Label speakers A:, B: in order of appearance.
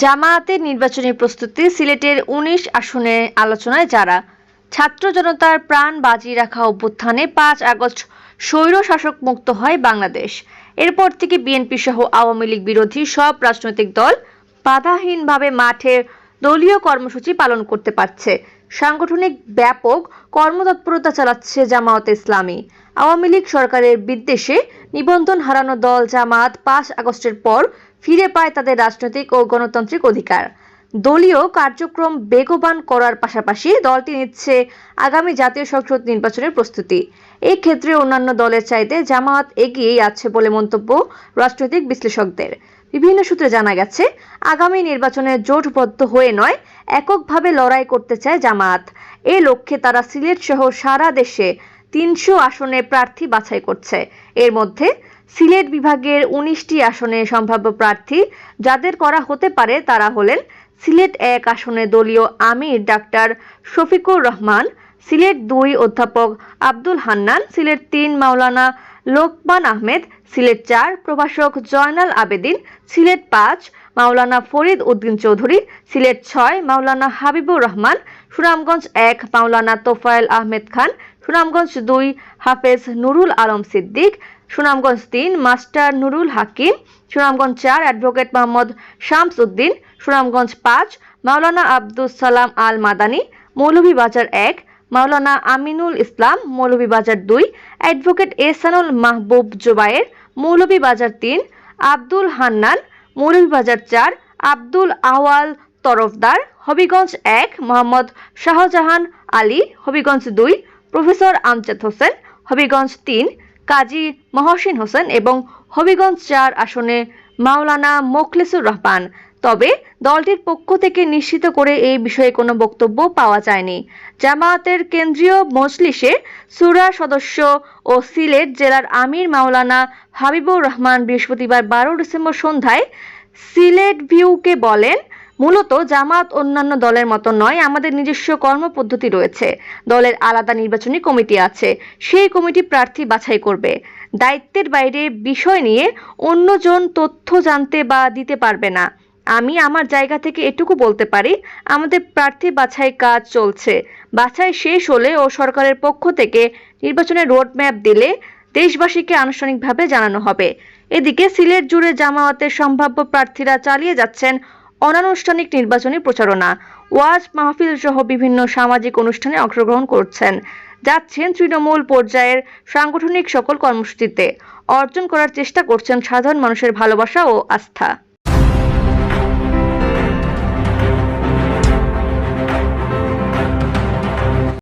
A: জামায়াতের নির্বাচনী প্রস্তুতি সিলেটের উনিশ আসনে আলোচনায় যারা ছাত্র জনতার প্রাণ বাজি রাখা অভ্যুত্থানে পাঁচ আগস্ট স্বৈর শাসক মুক্ত হয় বাংলাদেশ। এরপর থেকে বিএনপি সহ আওয়ামী লীগ বিরোধী সব রাজনৈতিক দল বাধাহীনভাবে মাঠে দলীয় কর্মসূচি পালন করতে পারছে। সাংগঠনিক ব্যাপক কর্মতৎপরতা চালাচ্ছে জামায়াত ইসলামী। আওয়ামী লীগ সরকারের বিদ্বেষে নিবন্ধন হারানো দল জামাত পাঁচ আগস্টের পর ফিরে পায় তাদের রাজনৈতিক ও গণতান্ত্রিক অধিকার। দলীয় কার্যক্রম বেগবান করার পাশাপাশি দলটি নিচ্ছে আগামী জাতীয় সংসদ নির্বাচনের প্রস্তুতি। এই ক্ষেত্রে অন্যান্য দলের চাইতে জামায়াত এগিয়েই আছে বলে মন্তব্য রাজনৈতিক বিশ্লেষকদের। বিভিন্ন সূত্রে জানা গেছে, আগামী নির্বাচনে জোটবদ্ধ হয়ে নয়, এককভাবে লড়াই করতে চায় জামায়াত। এ লক্ষ্যে তারা সিলেট সহ সারা দেশে তিনশো আসনে প্রার্থী বাছাই করছে। এর মধ্যে সিলেট বিভাগের উনিশটি আসনে সম্ভাব্য প্রার্থী। যাদের করা হতে পারে তারা হলেন সিলেট এক আসনে দলীয় আমির ডাক্তার শফিকুর রহমান, সিলেট দুই অধ্যাপক আব্দুল হান্নান, সিলেট তিন মাওলানা লোকমান আহমেদ, সিলেট চার প্রভাষক জয়নাল আবেদিন, সিলেট পাঁচ মাওলানা ফরিদ উদ্দিন চৌধুরী, সিলেট ছয় মাওলানা হাবিবুর রহমান, সুনামগঞ্জ এক মাওলানা তোফায়েল আহমেদ খান, সুনামগঞ্জ দুই হাফেজ নুরুল আলম সিদ্দিক সুনামগঞ্জ তিন, মাস্টার নুরুল হাকিম, সুনামগঞ্জ চার, অ্যাডভোকেট মোহাম্মদ শামস উদ্দিন, সুনামগঞ্জ পাঁচ, মাওলানা আব্দুস সালাম আল মাদানী মৌলভীবাজার এক, মাওলানা আমিনুল ইসলাম মৌলভীবাজার দুই, অ্যাডভোকেট এসানুল মাহবুব জোবায়ের মৌলভীবাজার তিন, আব্দুল হান্নান মৌলভীবাজার চার, আব্দুল আওয়াল তরফদার, হবিগঞ্জ এক, মোহাম্মদ শাহজাহান আলী, হবিগঞ্জ দুই, প্রফেসর আমজাদ হোসেন, হবিগঞ্জ তিন কাজী মহসিন হোসেন এবং হবিগঞ্জ চার আসনে মাওলানা মোখলেসুর রহমান। তবে দলটির পক্ষ থেকে নিশ্চিত করে এই বিষয়ে কোনো বক্তব্য পাওয়া যায়নি। জামায়াতের কেন্দ্রীয় মজলিসে সুরা সদস্য ও সিলেট জেলার আমির মাওলানা হাবিবুর রহমান বৃহস্পতিবার বারো ডিসেম্বর সন্ধ্যায় সিলেট ভিউকে বলেন মূলত জামাত অন্যান্য দলের মতো নয়, আমাদের নিজস্ব কর্মপদ্ধতি রয়েছে। দলের আলাদা নির্বাচনী কমিটি আছে, সেই কমিটি প্রার্থী বাছাই করবে। দায়িত্বের বাইরে বিষয় নিয়ে অন্যজন তথ্য জানতে বা দিতে পারবে না। আমি আমার জায়গা থেকে এটুকু বলতে পারি, আমাদের প্রার্থী বাছাই কাজ চলছে। বাছাই শেষ হলে ও সরকারের পক্ষ থেকে নির্বাচনের রোডম্যাপ দিলে দেশবাসীকে আনুষ্ঠানিকভাবে জানানো হবে। এদিকে সিলেট জুড়ে জামায়াতের সম্ভাব্য প্রার্থীরা চালিয়ে যাচ্ছেন অনানুষ্ঠানিক নির্বাচনী প্রচারণা। ওয়াজ মাহফিল সহ বিভিন্ন সামাজিক অনুষ্ঠানে অংশগ্রহণ করছেন। যাচ্ছেন তৃণমূল পর্যায়ের সাংগঠনিক সকল কর্মসূচিতে। অর্জন করার চেষ্টা করছেন সাধারণ মানুষের ভালোবাসা ও আস্থা।